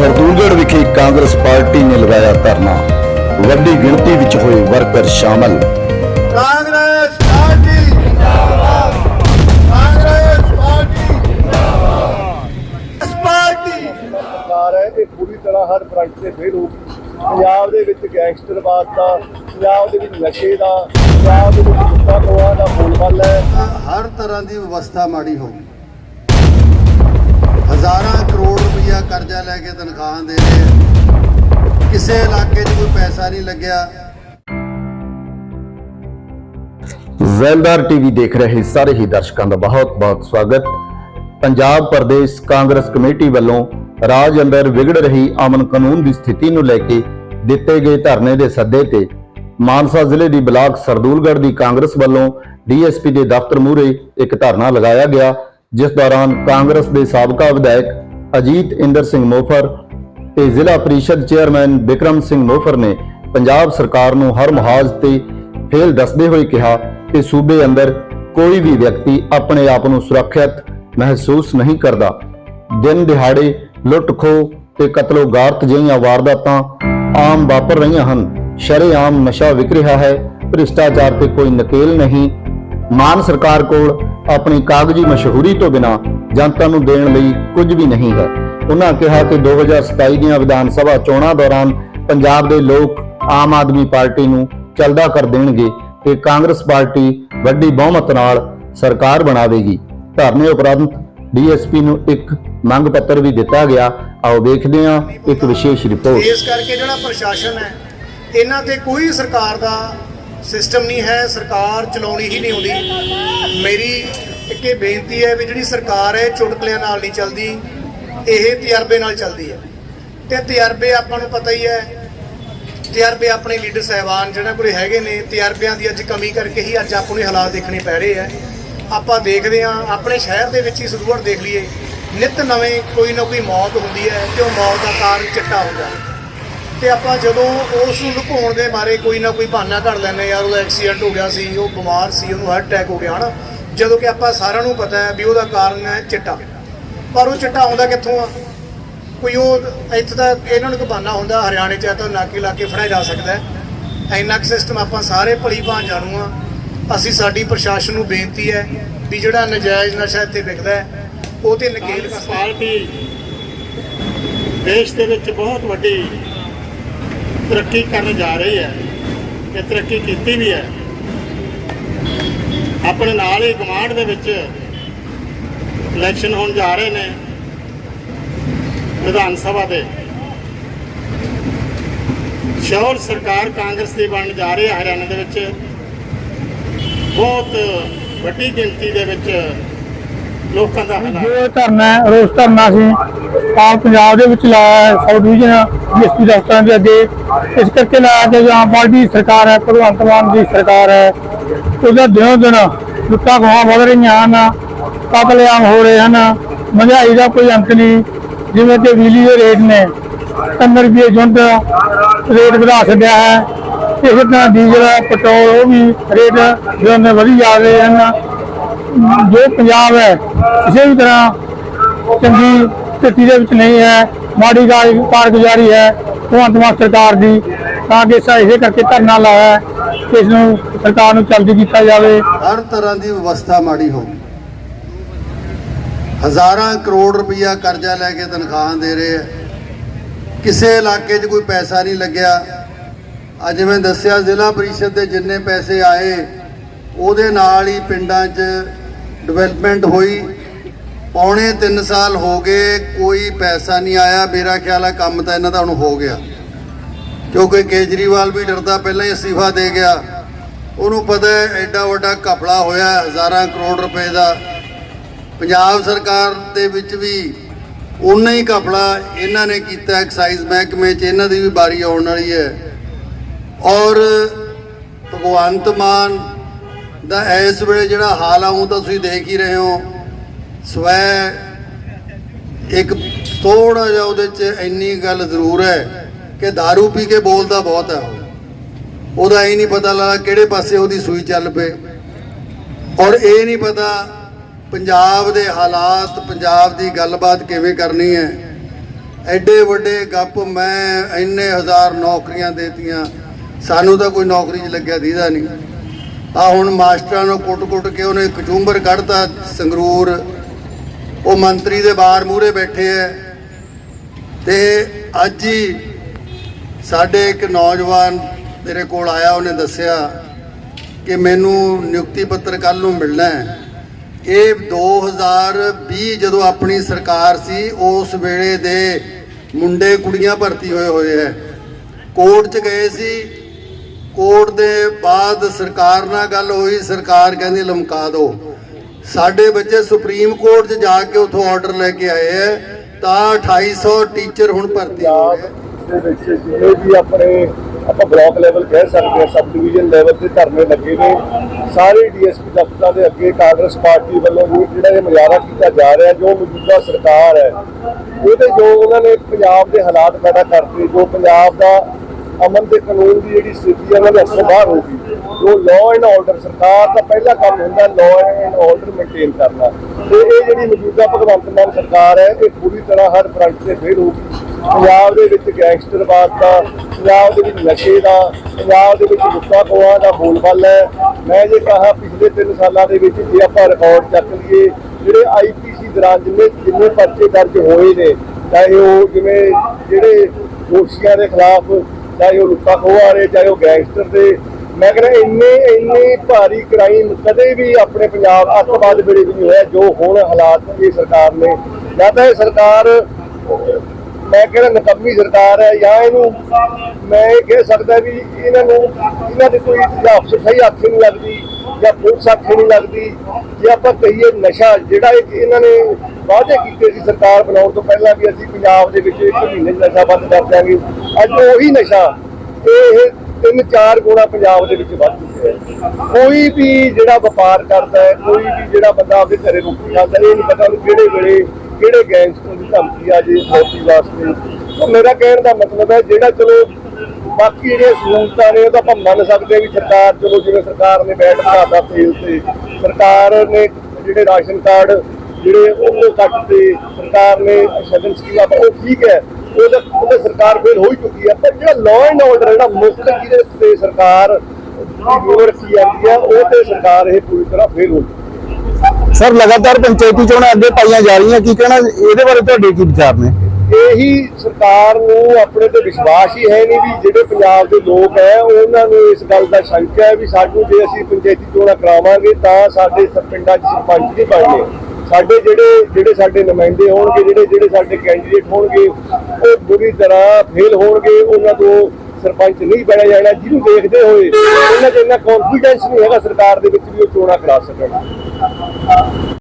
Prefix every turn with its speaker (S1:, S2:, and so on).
S1: ਸਰਦੂਲਗੜ੍ਹ ਵਿਖੇ ਕਾਂਗਰਸ ਪਾਰਟੀ ਨੇ ਲਗਾਇਆ ਧਰਨਾ। ਵੱਡੀ ਗਿਣਤੀ ਵਿੱਚ ਹੋਏ ਵਰਕਰ ਸ਼ਾਮਲ।
S2: ਕਾਂਗਰਸ ਪਾਰਟੀ ਜਿੰਦਾਬਾਦ। ਕਾਂਗਰਸ ਪਾਰਟੀ ਜਿੰਦਾਬਾਦ। ਇਸ ਪਾਰਟੀ
S3: ਸਰਕਾਰ ਹੈ ਇਹ ਪੂਰੀ ਤਰ੍ਹਾਂ ਹਰ ਫਰੰਟ ਤੇ ਫੇਲ ਹੋ ਗਈ। ਪੰਜਾਬ ਦੇ ਵਿੱਚ ਗੈਂਗਸਟਰਵਾਦ ਦਾ ਪੰਜਾਬ ਦੇ ਵਿੱਚ ਨਸ਼ੇ ਦਾ ਪੰਜਾਬ ਦੇ ਵਿੱਚ ਲੁੱਟਾਂ ਖੋਹਾਂ ਦਾ ਬੋਲਬਾਲਾ ਹੈ।
S2: ਹਰ ਤਰ੍ਹਾਂ ਦੀ ਵਿਵਸਥਾ ਮਾੜੀ ਹੋ ਗਈ। ਹਜ਼ਾਰਾਂ ਕਰੋੜ ਰੁਪਈਆ ਕਰਜ਼ਾ ਲੈ ਕੇ ਤਨਖਾਹਾਂ ਦੇ ਰਹੇ ਕਿਸੇ ਇਲਾਕੇ 'ਚ ਕੋਈ ਪੈਸਾ ਨਹੀਂ ਲੱਗਿਆ।
S1: ਜ਼ੈਲਦਾਰ ਟੀਵੀ ਦੇਖ ਰਹੇ ਸਾਰੇ ਹੀ ਦਰਸ਼ਕਾਂ ਦਾ ਬਹੁਤ-ਬਹੁਤ ਸਵਾਗਤ। ਪੰਜਾਬ ਪ੍ਰਦੇਸ਼ ਕਾਂਗਰਸ ਕਮੇਟੀ ਵੱਲੋਂ ਰਾਜ ਅੰਦਰ ਵਿਗੜ ਰਹੀ ਅਮਨ ਕਾਨੂੰਨ ਦੀ ਸਥਿਤੀ ਨੂੰ ਲੈ ਕੇ ਦਿੱਤੇ ਗਏ ਧਰਨੇ ਦੇ ਸੱਦੇ ਤੇ ਮਾਨਸਾ ਜ਼ਿਲ੍ਹੇ ਦੀ ਬਲਾਕ ਸਰਦੂਲਗੜ੍ਹ ਦੀ ਕਾਂਗਰਸ ਵੱਲੋਂ ਡੀਐਸਪੀ ਦੇ ਦਫ਼ਤਰ ਮੂਹਰੇ ਇੱਕ ਧਰਨਾ ਲਗਾਇਆ ਗਿਆ, ਜਿਸ ਦੌਰਾਨ ਕਾਂਗਰਸ ਦੇ ਸਾਬਕਾ ਵਿਧਾਇਕ ਅਜੀਤ ਇੰਦਰ ਸਿੰਘ ਮੋਫਰ ਤੇ ਜ਼ਿਲ੍ਹਾ ਪ੍ਰੀਸ਼ਦ ਚੇਅਰਮੈਨ ਵਿਕਰਮ ਸਿੰਘ ਮੋਫਰ ਨੇ ਪੰਜਾਬ ਸਰਕਾਰ ਨੂੰ ਹਰ ਮੁਹਾਜ਼ ਤੇ ਫੇਲ ਦੱਸਦੇ ਹੋਏ ਕਿਹਾ ਕਿ ਸੂਬੇ ਅੰਦਰ ਕੋਈ ਵੀ ਵਿਅਕਤੀ ਆਪਣੇ ਆਪ ਨੂੰ ਸੁਰੱਖਿਅਤ ਮਹਿਸੂਸ ਨਹੀਂ ਕਰਦਾ। ਦਿਨ ਦਿਹਾੜੇ ਲੁੱਟ ਖੋਹ ਤੇ ਕਤਲੋਗਾਰਤ ਜਿਹੀਆਂ ਵਾਰਦਾਤਾਂ ਆਮ ਵਾਪਰ ਰਹੀਆਂ ਹਨ। ਸ਼ਰੇਆਮ ਨਸ਼ਾ ਵਿਕ ਰਿਹਾ ਹੈ। ਭ੍ਰਿਸ਼ਟਾਚਾਰ ਤੇ ਕੋਈ ਨਕੇਲ ਨਹੀਂ। ਮਾਨ ਸਰਕਾਰ ਕੋਲ ਆਪਣੀ ਕਾਗਜ਼ੀ ਮਸ਼ਹੂਰੀ ਤੋਂ ਬਿਨਾ ਜਨਤਾ ਨੂੰ ਦੇਣ ਲਈ ਕੁਝ ਵੀ ਨਹੀਂ ਹੈ। ਉਹਨਾਂ ਕਿਹਾ ਕਿ 2027 ਦੀਆਂ ਵਿਧਾਨ ਸਭਾ ਚੋਣਾਂ ਦੌਰਾਨ ਪੰਜਾਬ ਦੇ ਲੋਕ ਆਮ ਆਦਮੀ ਪਾਰਟੀ ਨੂੰ ਚਲਦਾ ਕਰ ਦੇਣਗੇ ਤੇ ਕਾਂਗਰਸ ਪਾਰਟੀ ਵੱਡੀ ਬਹੁਮਤ ਨਾਲ ਸਰਕਾਰ ਬਣਾਵੇਗੀ। ਧਰਨੇ ਉਪਰੰਤ ਡੀਐਸਪੀ ਨੂੰ ਇੱਕ ਮੰਗ ਪੱਤਰ ਵੀ ਦਿੱਤਾ ਗਿਆ। ਆਓ ਵੇਖਦੇ ਹਾਂ ਇੱਕ ਵਿਸ਼ੇਸ਼ ਰਿਪੋਰਟ।
S4: ਇਸ ਕਰਕੇ ਜਿਹੜਾ ਪ੍ਰਸ਼ਾਸਨ ਹੈ, ਇਹਨਾਂ ਤੇ ਕੋਈ ਸਰਕਾਰ ਦਾ ਸਿਸਟਮ ਨਹੀਂ ਹੈ, ਸਰਕਾਰ ਚਲਾਉਣੀ ਹੀ ਨਹੀਂ ਆਉਂਦੀ। ਮੇਰੀ ਇੱਕ ਇਹ ਬੇਨਤੀ ਹੈ ਵੀ ਜਿਹੜੀ ਸਰਕਾਰ ਹੈ, ਚੁਟਕਲਿਆਂ ਨਾਲ ਨਹੀਂ ਚੱਲਦੀ, ਇਹ ਤਜਰਬੇ ਨਾਲ ਚੱਲਦੀ ਹੈ। ਤੇ ਤਜਰਬੇ ਆਪਾਂ ਨੂੰ ਪਤਾ ਹੀ ਹੈ, ਤਜਰਬੇ ਆਪਣੇ ਲੀਡਰ ਸਹਿਬਾਨ ਜਿਹੜਾ ਕੋਲੇ ਹੈਗੇ ਨੇ, ਤਜਰਬਿਆਂ ਦੀ ਅੱਜ ਕਮੀ ਕਰਕੇ ਹੀ ਅੱਜ ਆਪਾਂ ਨੂੰ ਹਾਲਾਤ ਦੇਖਣੇ ਪੈ ਰਹੇ ਆ ਆਪਾਂ ਦੇਖਦੇ ਹਾਂ, ਆਪਣੇ ਸ਼ਹਿਰ ਦੇ ਵਿੱਚ ਹੀ ਸਰਦੂਲਗੜ੍ਹ ਦੇਖ ਲਈਏ, ਨਿਤ ਨਵੇਂ ਕੋਈ ਨਾ ਕੋਈ ਮੌਤ ਹੁੰਦੀ ਹੈ ਤੇ ਉਹ ਮੌਤ ਦਾ ਕਾਰਨ ਚਿੱਟਾ ਹੁੰਦਾ ਹੈ ਤੇ ਆਪਾਂ ਜਦੋਂ ਉਸ ਨੂੰ ਲੁਕਾਉਣ ਦੇ ਬਾਰੇ ਕੋਈ ਨਾ ਕੋਈ ਬਹਾਨਾ ਘੜ ਲੈਂਦੇ ਯਾਰ, ਉਹਦਾ ਐਕਸੀਡੈਂਟ ਹੋ ਗਿਆ ਸੀ, ਉਹ ਬਿਮਾਰ ਸੀ, ਉਹਨੂੰ ਹਾਰਟ ਅਟੈਕ ਹੋ ਗਿਆ, ਹਨਾ? ਜਦੋਂ ਕਿ ਆਪਾਂ ਸਾਰਿਆਂ ਨੂੰ ਪਤਾ ਹੈ ਵੀ ਉਹਦਾ ਕਾਰਨ ਹੈ ਚਿੱਟਾ। ਪਰ ਉਹ ਚਿੱਟਾ ਆਉਂਦਾ ਕਿੱਥੋਂ ਆ? ਕੋਈ ਉਹ ਇੱਥੇ ਤਾਂ ਇਹਨਾਂ ਨੂੰ ਕੋਈ ਬਹਾਨਾ ਹੁੰਦਾ, ਹਰਿਆਣੇ ਚ ਆ ਤਾਂ ਨਾਕੇ ਲਾ ਕੇ ਫੜਿਆ ਜਾ ਸਕਦਾ ਹੈ। ਇੰਨਾ ਕੁ ਸਿਸਟਮ ਆਪਾਂ ਸਾਰੇ ਭਲੀ ਭਾਂ ਜਾਣੂ ਆ ਅਸੀਂ ਸਾਡੀ ਪ੍ਰਸ਼ਾਸਨ ਨੂੰ ਬੇਨਤੀ ਹੈ ਵੀ ਜਿਹੜਾ ਨਜਾਇਜ਼ ਨਸ਼ਾ ਇੱਥੇ ਵਿਕਦਾ ਹੈ, ਉਹ ਤੇ ਨਕੇਲ
S5: ਪਾਰਟੀ ਦੇਸ਼ ਦੇ ਵਿੱਚ ਬਹੁਤ ਵੱਡੀ ਤਰੱਕੀ ਕਰਨ ਜਾ ਰਹੀ ਹੈ ਤੇ ਤਰੱਕੀ ਕੀਤੀ ਵੀ ਹੈ। ਆਪਣੇ ਨਾਲ ਹੀ ਗਵਾਂਢ ਦੇ ਵਿੱਚ ਇਲੈਕਸ਼ਨ ਹੋਣ ਜਾ ਰਹੇ ਨੇ ਵਿਧਾਨ ਸਭਾ ਦੇ। ਸ਼ੌਰ ਸਰਕਾਰ ਕਾਂਗਰਸ ਦੀ ਬਣਨ ਜਾ ਰਹੀ ਹੈ ਹਰਿਆਣਾ ਦੇ ਵਿੱਚ। ਬਹੁਤ ਵੱਡੀ ਗਿਣਤੀ ਦੇ ਵਿੱਚ ਲੋਕਾਂ ਦਾ
S6: ਜੋ ਧਰਨਾ ਹੈ, ਰੋਸ ਧਰਨਾ ਸੀ ਆਲ ਪੰਜਾਬ ਦੇ ਵਿੱਚ ਲਾਇਆ ਹੈ ਸਬ ਡਿਵੀਜ਼ਨ ਡੀਐਸਪੀ ਦਫ਼ਤਰਾਂ ਦੇ ਅੱਗੇ। ਇਸ ਕਰਕੇ ਲਾਇਆ ਕਿ ਜੋ ਆਮ ਪਾਰਟੀ ਦੀ ਸਰਕਾਰ ਹੈ ਭਗਵੰਤ ਮਾਨ ਦੀ ਸਰਕਾਰ ਹੈ। ਉਹਦਾ ਦਿਨੋਂ ਦਿਨ ਲੁੱਟਾਂ ਖੋਹਾਂ ਵੱਧ ਰਹੀਆਂ ਹਨ ਕਤਲੇਆਮ ਹੋ ਰਹੇ ਹਨ। ਮਹਿੰਗਾਈ ਦਾ ਕੋਈ ਅੰਤ ਨਹੀਂ ਜਿਵੇਂ ਕਿ ਬਿਜਲੀ ਦੇ ਰੇਟ ਨੇ। 15 ਰੁਪਏ ਯੂਨਿਟ ਰੇਟ ਵਧਾ ਛੱਡਿਆ ਹੈ। ਇਸੇ ਤਰ੍ਹਾਂ ਡੀਜ਼ਲ ਪੈਟਰੋਲ ਉਹ ਵੀ ਰੇਟ ਦਿਨੋਂ ਦਿਨ ਵਧੀ ਜਾ ਰਹੇ ਹਨ। ਜੋ ਪੰਜਾਬ ਹੈ, ਕਿਸੇ ਵੀ ਤਰ੍ਹਾਂ ਚੰਗੀ ਸਥਿਤੀ ਦੇ ਵਿੱਚ ਨਹੀਂ ਹੈ, ਮਾੜੀ ਕਾਰਗੁਜ਼ਾਰੀ ਹੈ, ਭਗਵੰਤ ਮਾਨ ਸਰਕਾਰ ਦੀ, ਤਾਂ ਕਿ ਇਸੇ ਕਰਕੇ ਧਰਨਾ ਲਾਇਆ ਇਸ ਨੂੰ ਸਰਕਾਰ ਨੂੰ ਜਲਦੀ ਕੀਤਾ ਜਾਵੇ।
S2: ਹਰ ਤਰ੍ਹਾਂ ਦੀ ਵਿਵਸਥਾ ਮਾੜੀ ਹੋ ਗਈ। ਹਜ਼ਾਰਾਂ ਕਰੋੜ ਰੁਪਈਆ ਕਰਜ਼ਾ ਲੈ ਕੇ ਤਨਖਾਹਾਂ ਦੇ ਰਹੇ ਆ ਕਿਸੇ ਇਲਾਕੇ 'ਚ ਕੋਈ ਪੈਸਾ ਨਹੀਂ ਲੱਗਿਆ। ਅੱਜ ਮੈਂ ਦੱਸਿਆ ਜ਼ਿਲ੍ਹਾ ਪਰਿਸ਼ਦ ਦੇ ਜਿੰਨੇ ਪੈਸੇ ਆਏ, ਉਹਦੇ ਨਾਲ ਹੀ ਪਿੰਡਾਂ 'ਚ ਡਿਵੈਲਪਮੈਂਟ ਹੋਈ। ਪੌਣੇ 3 ਸਾਲ ਹੋ ਗਏ, ਕੋਈ ਪੈਸਾ ਨਹੀਂ ਆਇਆ। ਮੇਰਾ ਖਿਆਲ ਹੈ ਕੰਮ ਤਾਂ ਇਹਨਾਂ ਦਾ ਹੁਣ ਹੋ ਗਿਆ। ਕਿਉਂਕਿ ਕੇਜਰੀਵਾਲ ਵੀ ਡਰਦਾ, ਪਹਿਲਾਂ ਹੀ ਅਸਤੀਫਾ ਦੇ ਗਿਆ। ਉਹਨੂੰ ਪਤਾ ਹੈ ਐਡਾ ਵੱਡਾ ਘਪਲਾ ਹੋਇਆ, ਹਜ਼ਾਰਾਂ ਕਰੋੜ ਰੁਪਏ ਦਾ। ਪੰਜਾਬ ਸਰਕਾਰ ਦੇ ਵਿੱਚ ਵੀ ਉਨਾ ਹੀ ਘਪਲਾ ਇਹਨਾਂ ਨੇ ਕੀਤਾ, ਐਕਸਾਈਜ਼ ਮਹਿਕਮੇ 'ਚ। ਇਹਨਾਂ ਦੀ ਵੀ ਵਾਰੀ ਆਉਣ ਵਾਲੀ ਹੈ। ਔਰ ਭਗਵੰਤ ਮਾਨ ਦਾ ਇਸ ਵੇਲੇ ਜਿਹੜਾ ਹਾਲ ਆ, ਉਹ ਤਾਂ ਤੁਸੀਂ ਦੇਖ ਹੀ ਰਹੇ ਹੋ। ਸਵੈ ਇੱਕ ਥੋੜਾ ਜਿਹਾ ਉਹਦੇ 'ਚ ਇੰਨੀ ਗੱਲ ਜ਼ਰੂਰ ਹੈ ਕਿ दारू ਪੀ ਕੇ ਬੋਲਦਾ ਬਹੁਤ ਹੈ। ਉਹਦਾ ਇਹ ਨਹੀਂ ਪਤਾ ਲੱਗਾ ਕਿਹੜੇ ਪਾਸੇ ਉਹਦੀ ਸੂਈ ਚੱਲ ਪਏ। ਔਰ ਇਹ ਨਹੀਂ ਪਤਾ ਪੰਜਾਬ ਦੇ ਹਾਲਾਤ, ਪੰਜਾਬ ਦੀ ਗੱਲਬਾਤ ਕਿਵੇਂ ਕਰਨੀ ਹੈ। ਐਡੇ ਵੱਡੇ ਗੱਪ ਮੈਂ ਇੰਨੇ ਹਜ਼ਾਰ ਨੌਕਰੀਆਂ ਦੇਤੀਆਂ। ਸਾਨੂੰ ਤਾਂ ਕੋਈ ਨੌਕਰੀ 'ਚ ਲੱਗਿਆ ਦੀਦਾ ਨਹੀਂ। ਆ ਹੁਣ ਮਾਸਟਰਾਂ ਨੂੰ ਕੁੱਟ-ਕੁੱਟ ਕੇ ਉਹਨੇ ਕਚੂੰਬਰ ਕੱਢਤਾ, ਸੰਗਰੂਰ। ਉਹ ਮੰਤਰੀ ਦੇ ਬਾਹਰ ਮੂਹਰੇ ਬੈਠੇ ਐ। ਤੇ ਅੱਜ ਹੀ ਸਾਡੇ ਇੱਕ ਨੌਜਵਾਨ ਮੇਰੇ ਕੋਲ ਆਇਆ, ਉਹਨੇ ਦੱਸਿਆ ਕਿ ਮੈਨੂੰ ਨਿਯੁਕਤੀ ਪੱਤਰ ਕੱਲ ਨੂੰ ਮਿਲਣਾ ਹੈ ਇਹ 2020 ਜਦੋਂ ਆਪਣੀ ਸਰਕਾਰ ਸੀ, ਉਸ ਵੇਲੇ ਦੇ ਮੁੰਡੇ ਕੁੜੀਆਂ ਭਰਤੀ ਹੋਏ ਹੋਏ ਹੈ ਕੋਰਟ 'ਚ ਗਏ ਸੀ ਕੋਰਟ ਦੇ ਬਾਅਦ ਸਰਕਾਰ ਨਾਲ ਗੱਲ ਹੋਈ, ਸਰਕਾਰ ਕਹਿੰਦੀ ਲਮਕਾ ਦਿਓ। ਸਾਡੇ ਬੱਚੇ ਸੁਪਰੀਮ ਕੋਰਟ 'ਚ ਜਾ ਕੇ ਉੱਥੋਂ ਆਰਡਰ ਲੈ ਕੇ ਆਏ ਹੈ ਤਾਂ 2800 ਟੀਚਰ ਹੁਣ ਭਰਤੀ ਹੋ ਗਏ।
S3: ਦੇ ਵਿੱਚ ਜਿੰਨੇ ਵੀ ਆਪਣੇ, ਆਪਾਂ ਬਲਾਕ ਲੈਵਲ ਕਹਿ ਸਕਦੇ ਹਾਂ ਸਬ ਡਿਵੀਜ਼ਨ ਲੈਵਲ ਤੇ ਧਰਨੇ ਲੱਗੇ ਨੇ, ਸਾਰੇ ਡੀਐਸਪੀ ਦਫ਼ਤਰਾਂ ਦੇ ਅੱਗੇ ਕਾਂਗਰਸ ਪਾਰਟੀ ਵੱਲੋਂ ਵੀ ਜਿਹੜਾ ਇਹ ਮੁਜ਼ਾਹਰਾ ਕੀਤਾ ਜਾ ਰਿਹਾ, ਜੋ ਮੌਜੂਦਾ ਸਰਕਾਰ ਹੈ, ਉਹਦੇ ਜੋ ਉਹਨਾਂ ਨੇ ਪੰਜਾਬ ਦੇ ਹਾਲਾਤ ਪੈਦਾ ਕਰਤੇ, ਜੋ ਪੰਜਾਬ ਦਾ ਅਮਨ ਤੇ ਕਾਨੂੰਨ ਦੀ ਜਿਹੜੀ ਸਥਿਤੀ ਹੈ ਉਹਨਾਂ ਦੇ ਅਸਰ ਬਾਹਰ ਹੋ ਗਈ। ਜੋ ਲਾਅ ਐਂਡ ਆਰਡਰ ਸਰਕਾਰ ਦਾ ਪਹਿਲਾ ਕੰਮ ਹੁੰਦਾ ਲਾਅ ਐਂਡ ਆਰਡਰ ਮੇਨਟੇਨ ਕਰਨਾ। ਤੇ ਇਹ ਜਿਹੜੀ ਮੌਜੂਦਾ ਭਗਵੰਤ ਮਾਨ ਸਰਕਾਰ ਹੈ, ਇਹ ਪੂਰੀ ਤਰ੍ਹਾਂ ਹਰ ਫਰੰਟ ਤੇ ਫੇਲ ਹੋ ਗਈ। ਪੰਜਾਬ ਦੇ ਵਿੱਚ ਗੈਂਗਸਟਰਵਾਦ ਦਾ, ਪੰਜਾਬ ਦੇ ਵਿੱਚ ਨਸ਼ੇ ਦਾ, ਪੰਜਾਬ ਦੇ ਵਿੱਚ ਲੁੱਟਾਂ ਖੋਹਾਂ ਦਾ ਬੋਲਬਾਲ ਹੈ। ਮੈਂ ਜੇ ਕਹਾ, ਪਿਛਲੇ 3 ਸਾਲਾਂ ਦੇ ਵਿੱਚ ਜੇ ਆਪਾਂ ਰਿਕਾਰਡ ਚੱਕ ਲਈਏ, ਜਿਹੜੇ ਆਈਪੀਸੀ ਦੌਰਾਨ ਜਿੰਨੇ ਜਿੰਨੇ ਪਰਚੇ ਦਰਜ ਹੋਏ ਨੇ, ਚਾਹੇ ਉਹ ਜਿਵੇਂ ਜਿਹੜੇ ਦੋਸ਼ੀਆਂ ਦੇ ਖਿਲਾਫ ਚਾਹੇ ਉਹ ਲੁੱਟਾਂ ਖੋਹ ਵਾਲੇ ਚਾਹੇ ਉਹ ਗੈਂਗਸਟਰ ਦੇ। ਮੈਂ ਕਹਿੰਦਾ ਇੰਨੇ ਇੰਨੇ ਭਾਰੀ ਕ੍ਰਾਈਮ ਕਦੇ ਵੀ ਆਪਣੇ ਪੰਜਾਬ ਅੱਤਵਾਦ ਵੇਲੇ ਵੀ ਨਹੀਂ ਹੋਇਆ, ਜੋ ਹੁਣ ਹਾਲਾਤ ਇਹ ਸਰਕਾਰ ਨੇ। ਜਾਂ ਤਾਂ ਇਹ ਸਰਕਾਰ, ਮੈਂ ਕਹਿੰਦਾ ਨਕੰਮੀ ਸਰਕਾਰ ਹੈ, ਜਾਂ ਇਹਨੂੰ ਮੈਂ ਇਹ ਕਹਿ ਸਕਦਾ ਵੀ ਇਹਨਾਂ ਨੂੰ, ਇਹਨਾਂ ਦੇ ਕੋਈ ਅਫਸਰ ਸਹੀ ਹੱਥ ਨਹੀਂ ਲੱਗਦੀ, ਜਾਂ ਪੁਲਿਸ ਹੱਥ ਨਹੀਂ ਲੱਗਦੀ। ਜੇ ਆਪਾਂ ਕਹੀਏ ਨਸ਼ਾ, ਜਿਹੜਾ ਇਹਨਾਂ ਨੇ ਵਾਅਦੇ ਕੀਤੇ ਸੀ ਸਰਕਾਰ ਬਣਾਉਣ ਤੋਂ ਪਹਿਲਾਂ ਵੀ ਅਸੀਂ ਪੰਜਾਬ ਦੇ ਵਿੱਚ ਇੱਕ ਮਹੀਨੇ 'ਚ ਨਸ਼ਾ ਬੰਦ ਕਰ ਦਿਆਂਗੇ। ਅੱਜ ਉਹੀ ਨਸ਼ਾ, ਇਹ ਤਿੰਨ ਚਾਰ ਗੁਣਾ ਪੰਜਾਬ ਦੇ ਵਿੱਚ ਵੱਧ ਚੁੱਕਿਆ ਕੋਈ ਵੀ ਜਿਹੜਾ ਵਪਾਰ ਕਰਦਾ ਹੈ, ਕੋਈ ਵੀ ਜਿਹੜਾ ਬੰਦਾ ਆਪਦੇ ਘਰੇ ਰੋਟੀ ਖਾਂਦਾ, ਇਹ ਨਹੀਂ ਪਤਾ ਉਹਨੂੰ ਕਿਹੜੇ ਵੇਲੇ ਕਿਹੜੇ ਗੈਂਗਸਟਰ ਦੀ ਧਮਕੀ ਆ ਜੇ ਫੌਜੀ ਵਾਸਤੇ। ਮੇਰਾ ਕਹਿਣ ਦਾ ਮਤਲਬ ਹੈ, ਜਿਹੜਾ ਚਲੋ ਬਾਕੀ ਜਿਹੜੀਆਂ ਸਹੂਲਤਾਂ ਨੇ, ਉਹ ਤਾਂ ਆਪਾਂ ਮੰਨ ਸਕਦੇ ਹਾਂ ਵੀ ਸਰਕਾਰ, ਚਲੋ ਜਿਵੇਂ ਸਰਕਾਰ ਨੇ ਬੈਠ ਬਣਾਤਾ ਤੇਲ ਤੇ, ਸਰਕਾਰ ਨੇ ਜਿਹੜੇ ਰਾਸ਼ਨ ਕਾਰਡ ਜਿਹੜੇ ਉਹ ਕੱਟ ਤੇ ਸਰਕਾਰ ਨੇ ਸ਼ਗਨ ਸਕੀਮਾਂ ਤਾਂ ਉਹ ਠੀਕ ਹੈ ਉਹਦਾ ਉਹਦਾ ਸਰਕਾਰ ਫੇਲ ਹੋ ਹੀ ਚੁੱਕੀ ਹੈ ਪਰ ਜਿਹੜਾ ਲਾਅ ਐਂਡ ਆਰਡਰ ਜਿਹੜਾ ਮੁੱਖ ਜਿਹਦੇ ਤੇ ਸਰਕਾਰ ਨਿਗਰ ਰੱਖੀ ਜਾਂਦੀ ਹੈ ਉਹ ਤੇ ਸਰਕਾਰ ਇਹ ਪੂਰੀ ਤਰ੍ਹਾਂ ਫੇਲ ਹੋ ਚੁੱਕੀ
S1: ਸਰ ਲਗਾਤਾਰ ਪੰਚਾਇਤੀ ਚੋਣਾਂ ਅੱਗੇ ਪਾਈਆਂ ਜਾ ਰਹੀਆਂ ਕੀ ਕਹਿਣਾ ਇਹਦੇ ਬਾਰੇ ਤੁਹਾਡੇ ਕੀ ਵਿਚਾਰ ਨੇ?
S3: ਇਹੀ ਸਰਕਾਰ ਨੂੰ ਆਪਣੇ ਤੇ ਵਿਸ਼ਵਾਸ ਹੀ ਹੈ ਨਹੀਂ ਵੀ ਜਿਹੜੇ ਪੰਜਾਬ ਦੇ ਲੋਕ ਹੈ ਉਹਨਾਂ ਨੂੰ ਇਸ ਗੱਲ ਦਾ ਸ਼ੰਕਾ ਹੈ ਵੀ ਸਾਨੂੰ ਜੇ ਅਸੀਂ ਪੰਚਾਇਤੀ ਚੋਣਾਂ ਕਰਾਵਾਂਗੇ ਤਾਂ ਸਾਡੇ ਪਿੰਡਾਂ 'ਚ ਸਰਪੰਚ ਨਹੀਂ ਬਣਨੇ ਸਾਡੇ ਜਿਹੜੇ ਜਿਹੜੇ ਸਾਡੇ ਨੁਮਾਇੰਦੇ ਹੋਣਗੇ, ਜਿਹੜੇ ਜਿਹੜੇ ਸਾਡੇ ਕੈਂਡੀਡੇਟ ਹੋਣਗੇ, ਉਹ ਬੁਰੀ ਤਰ੍ਹਾਂ ਫੇਲ ਹੋਣਗੇ, ਉਹਨਾਂ ਤੋਂ ਸਰਪੰਚ ਨਹੀਂ ਬਣਿਆ ਜਾਣਾ। ਜਿਹਨੂੰ ਦੇਖਦੇ ਹੋਏ ਉਹਨਾਂ 'ਚ ਇੰਨਾ ਕੌਨਫੀਡੈਂਸ ਨਹੀਂ ਹੈਗਾ ਸਰਕਾਰ ਦੇ ਵਿੱਚ ਵੀ ਉਹ ਚੋਣਾਂ ਕਰਾ ਸਕਣ।